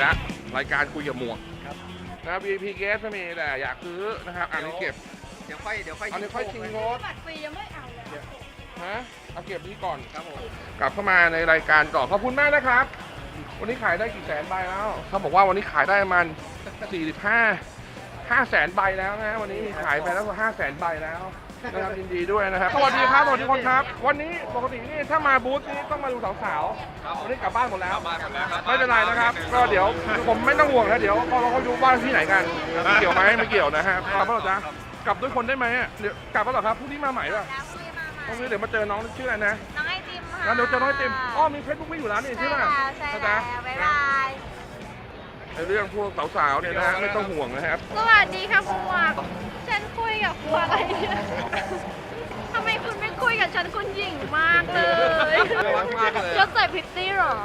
แล้วรายการคุยกับหมวกครับ นะครับ VIP guest ไม่มีแต่อยากซื้อนะครับอันนี้เก็บเดี๋ยวค่อยเดี๋ยวค่อยอันนี้ค่อยชิงรถบัตรฟรียังไม่เอาเลย ฮะเอาเก็บนี้ก่อนครับผมกลับเข้ามาในรายการต่อขอบคุณมากนะครับ วันนี้ขายได้กี่แสนใบแล้วเขาบอกว่าวันนี้ขายได้ประมัน45 5แสนใบแล้วนะวันนี้มีขายไปแล้วกว่า5แสนใบแล้ว นะครับยินดีด้วยนะครับสวัสดีครับสวัสดีคนครับ วันนี้ปกตินี่ถ้ามาบูธนี้ต้องมาดูสาวๆวันนี้กลับบ้านหมดแล้วไม่เป็นไรนะครับ ก็เดี๋ยวผมไม่ต้องห่วงนะเดี๋ยวพอเราเขาดูบ้านที่ไหนกันไม่เกี่ยวไหมไม่เกี่ยวนะฮะกลับแล้วเหรอจ๊ะกลับด้วยคนได้ไหมอะเดี๋ยวกลับแล้วเหรอครับพรุ่งนี้มาใหม่ป่ะแล้วคุยมาใหม่พรุ่งนี้เดี๋ยวมาเจอน้องชื่ออะไรนะน้องไอติมค่ะงั้นเดี๋ยวเจอน้องไอติมอ้อมีเฟซบุ๊กไม่อยู่แล้วนี่ใช่ใช่แล้ป่ะวใช่นะแล้จ๊ะวบ๊ายบายในเรื่องพวกสาวๆเนี่ยนะฮะไม่ต้องห่วงนะครับสวัสดีค่ะคุณหมวกฉันคุยกับคุณอะไรเนี่ยทำไมคุณไม่คุยกับ ฉันคุณหยิ่งมากเลยน่ารักมากเลยเชิดใส่พิตตี้เหรอ